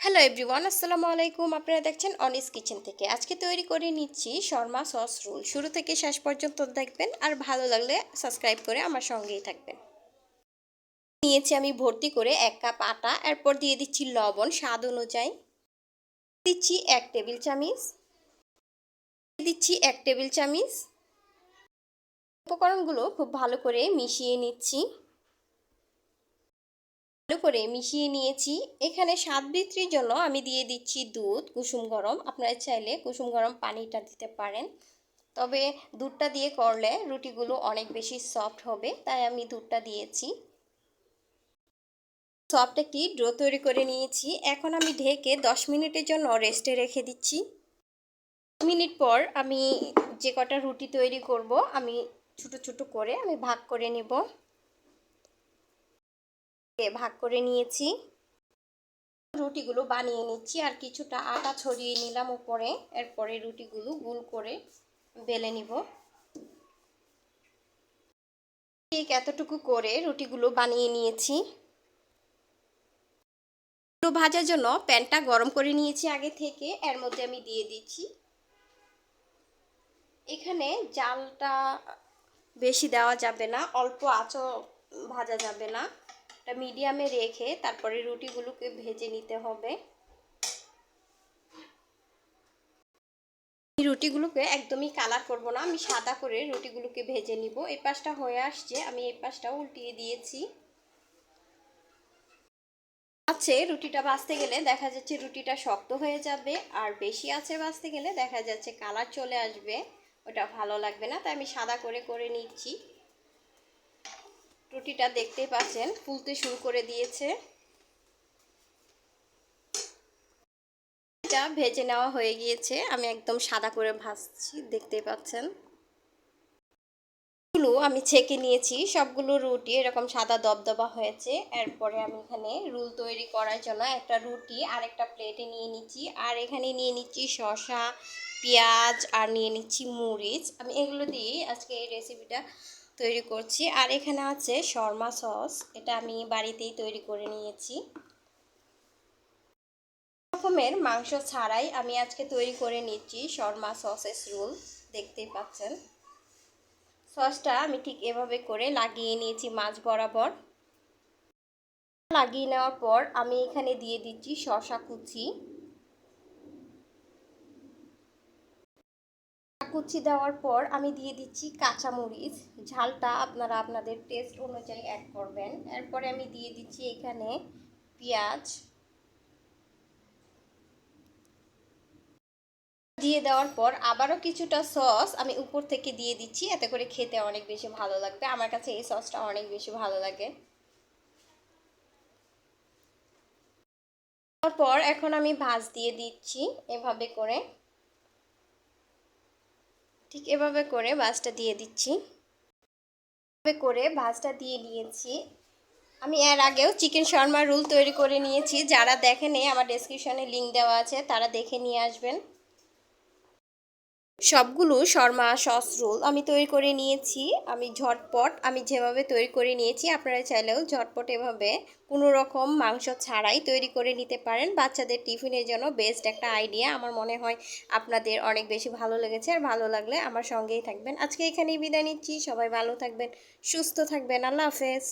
Hello everyone আসসালামু আলাইকুম। আপনারা দেখছেন অনিস কিচেন থেকে। আজকে তৈরি করে নিচ্ছি শর্মা সস রোল। শুরু থেকে শেষ পর্যন্ত দেখবেন আর ভালো লাগলে সাবস্ক্রাইব করে আমার সঙ্গেই থাকবেন। নিয়েছি আমি ভর্তি করে এক কাপ আটা, এরপর দিয়ে দিচ্ছি লবণ স্বাদ অনুযায়ী। দিচ্ছি এক টেবিল চামিচ। দিচ্ছি এক টেবিল চামিচ। উপকরণগুলো খুব ভালো করে মিশিয়ে নিচ্ছি। ভালো করে মিশিয়ে নিয়েছি। এখানে স্বাদ বৃদ্ধির জন্য আমি দিয়ে দিচ্ছি দুধ, কুসুম গরম। আপনারা চাইলে কুসুম গরম পানিটা দিতে পারেন। তবে দুধটা দিয়ে করলে রুটিগুলো অনেক বেশি সফট হবে, তাই আমি দুধটা দিয়েছি। সফট একটি ড্রো তৈরি করে নিয়েছি। এখন আমি ঢেকে দশ মিনিটের জন্য রেস্টে রেখে দিচ্ছি। মিনিট পর আমি যে কটা রুটি তৈরি করব, আমি ছোট ছোট করে আমি ভাগ করে নেব। ভাগ করে নিয়েছি? রুটিগুলো বানিয়ে নিচ্ছি আর কিছুটা আটা ছড়িয়ে নিলাম উপরে এরপরে রুটিগুলো গুল করে বেলে নিব। ঠিক এতটুকু করে রুটিগুলো বানিয়ে নিয়েছি। ভাজার জন্য প্যানটা গরম করে নিয়েছি আগে থেকে। এর মধ্যে আমি দিয়ে দিচ্ছি। এখানে জালটা বেশি দেওয়া যাবে না, অল্প আঁচও ভাজা যাবে না। এটা মিডিয়ামে রেখে তারপরে রুটিগুলোকে ভেজে নিতে হবে। রুটিগুলোকে একদমই কালার করব না, আমি সাদা করে রুটিগুলোকে ভেজে নিব। এই পাশটা হয়ে আসছে, আমি এই পাশটা উল্টিয়ে দিয়েছি। আছে, রুটিটা বাঁচতে গেলে দেখা যাচ্ছে রুটিটা শক্ত হয়ে যাবে, আর বেশি আছে বাঁচতে গেলে দেখা যাচ্ছে কালার চলে আসবে, ওটা ভালো লাগবে না, তাই আমি সাদা করে করে নিচ্ছি। রুটিটা দেখতেই পাচ্ছেন, ফুলতে শুরু করে দিয়েছে। এটা ভেজে নেওয়া হয়ে গিয়েছে, আমি একদম সাদা করে ভাজছি দেখতেই পাচ্ছেন। আমি ছেঁকে নিয়েছি, সবগুলো রুটি এরকম সাদা দবদবা হয়েছে। এরপরে আমি এখানে রুল তৈরি করার জন্য একটা রুটি আর একটা প্লেটে নিয়ে নিচ্ছি। আর এখানে নিয়ে নিচ্ছি শসা, পেঁয়াজ, আর নিয়ে নিচ্ছি মরিচ। আমি এগুলো দিয়েই আজকে এই রেসিপিটা তৈরি করছি। আর এখানে আছে শর্মা সস। এটা আমি বাড়িতেই তৈরি করে নিয়েছি। রকমের মাংস ছাড়াই আমি আজকে তৈরি করে নিচ্ছি শর্মা সসেস রোল। দেখতেই পাচ্ছেন। সসটা আমি ঠিক এভাবে করে লাগিয়ে নিয়েছি মাছ বরাবর। লাগিয়ে নেওয়ার পর আমি এখানে দিয়ে দিচ্ছি শশা কুচি। কুচি দেওয়ার পর আমি দিয়ে দিচ্ছি কাঁচামরিচ। ঝালটা আপনারা আপনাদের টেস্ট অনুযায়ী অ্যাড করবেন। এরপরে আমি দিয়ে দিচ্ছি এখানে পেঁয়াজ। দিয়ে দেওয়ার পর আবারও কিছুটা সস আমি উপর থেকে দিয়ে দিচ্ছি, এতে করে খেতে অনেক বেশি ভালো লাগবে। আমার কাছে এই সসটা অনেক বেশি ভালো লাগে। তারপর এখন আমি ভাজ দিয়ে দিচ্ছি এভাবে করে। ঠিক এভাবে করে ভাজটা দিয়ে দিচ্ছি। এভাবে করে ভাজটা দিয়ে নিয়েছি। আমি এর আগেও চিকেন শর্মা রুল তৈরি করে নিয়েছি। যারা দেখেনি, আমার ডেসক্রিপশনে লিঙ্ক দেওয়া আছে, তারা দেখে নিয়ে আসবেন। সবগুলো শর্মা, সস রোল আমি তৈরি করে নিয়েছি। আমি ঝটপট, আমি যেভাবে তৈরি করে নিয়েছি, আপনারা চাইলেও ঝটপট এভাবে কোনো রকম মাংস ছাড়াই তৈরি করে নিতে পারেন। বাচ্চাদের টিফিনের জন্য বেস্ট একটা আইডিয়া আমার মনে হয় আপনাদের অনেক বেশি ভালো লেগেছে আর ভালো লাগলে আমার সঙ্গেই থাকবেন। আজকে এখানেই বিদায় নিচ্ছি। সবাই ভালো থাকবেন, সুস্থ থাকবেন। আল্লাহ হাফেজ।